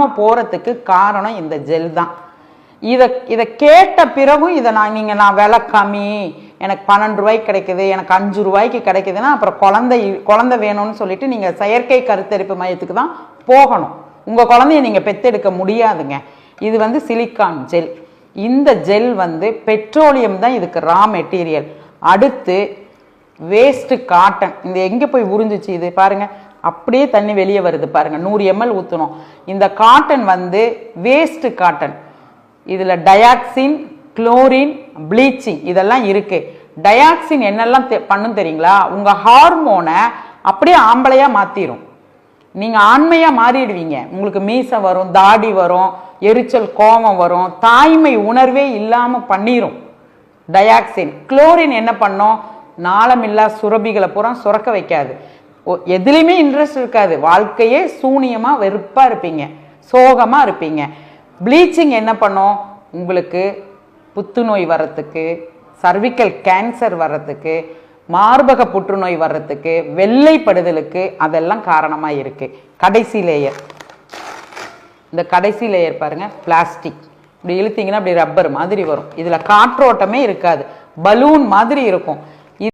போகிறதுக்கு காரணம் இந்த ஜெல் தான். இதை இதை கேட்ட பிறகும் இதை நான் நீங்கள் நான் விலை கம்மி எனக்கு பன்னெண்டு ரூபாய்க்கு கிடைக்குது எனக்கு அஞ்சு ரூபாய்க்கு கிடைக்குதுன்னா அப்புறம் குழந்தை குழந்தை வேணும்னு சொல்லிட்டு நீங்கள் செயற்கை கருத்தரிப்பு மையத்துக்கு தான் போகணும். உங்கள் குழந்தைய நீங்கள் பெத்தெடுக்க முடியாதுங்க. இது வந்து சிலிக்கான் ஜெல் இந்த ஜெல் வந்து பெட்ரோலியம் தான் இதுக்கு ரா மெட்டீரியல் அடுத்து வேஸ்ட்டு காட்டன் இந்த எங்கே போய் உறிஞ்சிச்சு இது? பாருங்கள் அப்படியே தண்ணி வெளியே வருது பாருங்கள் நூறு எம்எல் ஊற்றணும் இந்த காட்டன் வந்து வேஸ்ட்டு காட்டன் இதில் டயாக்சின் குளோரின் ப்ளீச்சிங் இதெல்லாம் இருக்குது டயாக்சின் என்னெல்லாம் தெ- பண்ணும் தெரியுங்களா? உங்கள் ஹார்மோனை அப்படியே ஆம்பளையாக மாற்றிடும் நீங்கள் ஆண்மையாக மாறிடுவீங்க. உங்களுக்கு மீசை வரும் தாடி வரும் எரிச்சல் கோபம் வரும் தாய்மை உணர்வே இல்லாமல் பண்ணிடும் டயாக்சின் குளோரின் என்ன பண்ணும்? நாளமில்லா சுரபிகளை பூரா சுரக்க வைக்காது. எதுலேயுமே இன்ட்ரெஸ்ட் இருக்காது. வாழ்க்கையே சூனியமாக வெறுப்பாக இருப்பீங்க. சோகமாக இருப்பீங்க. ப்ளீச்சிங் என்ன பண்ணும்? உங்களுக்கு புத்துநோய் வர்றதுக்கு சர்விக்கல் கேன்சர் வர்றதுக்கு மார்பக புற்றுநோய் வர்றதுக்கு வெள்ளைப்படுதலுக்கு அதெல்லாம் காரணமாக இருக்குது கடைசி லேயர் இந்த கடைசி லேயர் பாருங்கள் பிளாஸ்டிக் இப்படி இழுத்தீங்கன்னா அப்படி ரப்பர் மாதிரி வரும். இதில் காற்றோட்டமே இருக்காது. பலூன் மாதிரி இருக்கும்.